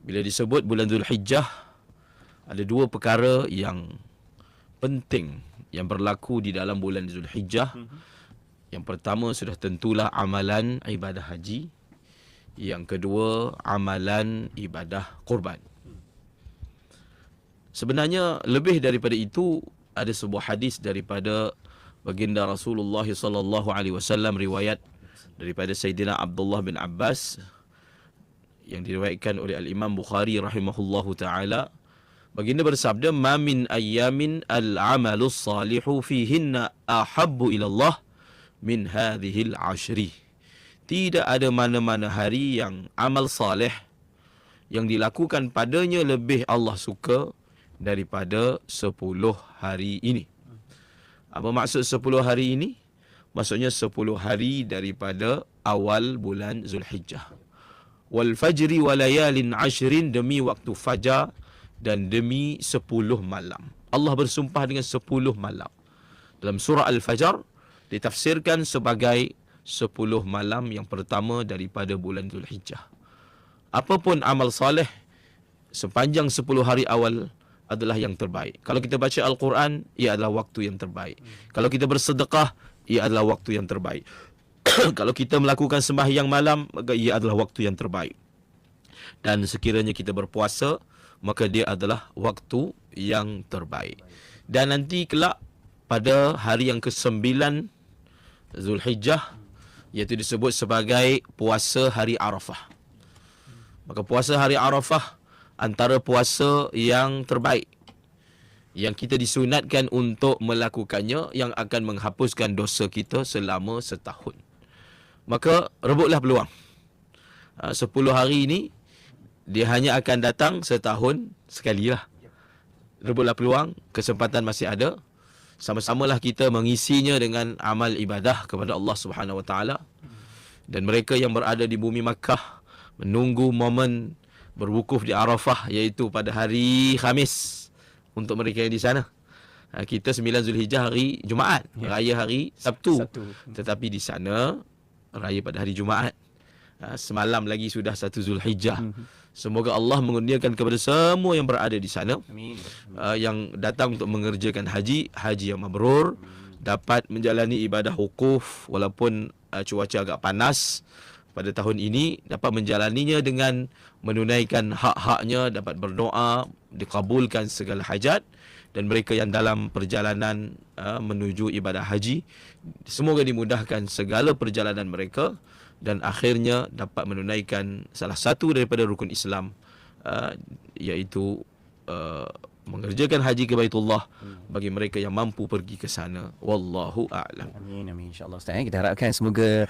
Bila disebut bulan Zulhijjah ada dua perkara yang penting yang berlaku di dalam bulan Zulhijjah. Yang pertama sudah tentulah amalan ibadah haji. Yang kedua amalan ibadah kurban. Sebenarnya lebih daripada itu ada sebuah hadis daripada baginda Rasulullah sallallahu alaihi wasallam riwayat daripada Sayyidina Abdullah bin Abbas yang diriwayatkan oleh Al-Imam Bukhari rahimahullahu taala baginda bersabda ma min ayyamin al-amalu salihu fihinna ahabbu ila Allah min hadhihi al-ashri tidak ada mana-mana hari yang amal saleh yang dilakukan padanya lebih Allah suka daripada 10 hari ini. Apa maksud 10 hari ini? Maksudnya 10 hari daripada awal bulan Zulhijjah wal fajri wa layalin ashrin demi waktu fajar dan demi sepuluh malam. Allah bersumpah dengan sepuluh malam. Dalam surah Al-Fajr ditafsirkan sebagai sepuluh malam yang pertama daripada bulan Zulhijjah. Apapun amal saleh sepanjang sepuluh hari awal adalah yang terbaik. Kalau kita baca Al-Quran, ia adalah waktu yang terbaik. Kalau kita bersedekah, ia adalah waktu yang terbaik. kalau kita melakukan sembahyang malam maka ia adalah waktu yang terbaik. Dan sekiranya kita berpuasa maka dia adalah waktu yang terbaik. Dan nanti kelak pada hari yang ke-9 Zulhijjah iaitu disebut sebagai puasa hari Arafah. Maka puasa hari Arafah antara puasa yang terbaik yang kita disunatkan untuk melakukannya yang akan menghapuskan dosa kita selama setahun maka rebutlah peluang. Ha, 10 hari ini dia hanya akan datang setahun sekali lah. Rebutlah peluang, kesempatan masih ada. Sama-samalah kita mengisinya dengan amal ibadah kepada Allah Subhanahu Wa Taala. Dan mereka yang berada di bumi Makkah menunggu momen berwukuf di Arafah iaitu pada hari Khamis untuk mereka yang di sana. Ha, kita 9 Zulhijjah hari Jumaat, ya. raya hari Sabtu. Sabtu. Tetapi di sana raya pada hari Jumaat. Ha, semalam lagi sudah satu Zulhijjah. Mhm. Semoga Allah mengurniakan kepada semua yang berada di sana. Amin. Uh, yang datang untuk mengerjakan haji, haji yang mabrur. Dapat menjalani ibadah wukuf walaupun uh, cuaca agak panas pada tahun ini. Dapat menjalaninya dengan menunaikan hak-haknya. Dapat berdoa, dikabulkan segala hajat. Dan mereka yang dalam perjalanan uh, menuju ibadah haji. Semoga dimudahkan segala perjalanan mereka dan akhirnya dapat menunaikan salah satu daripada rukun Islam uh, iaitu uh, mengerjakan haji ke Baitullah hmm. bagi mereka yang mampu pergi ke sana wallahu a'lam amin amin insyaallah ustaz eh. kita harapkan semoga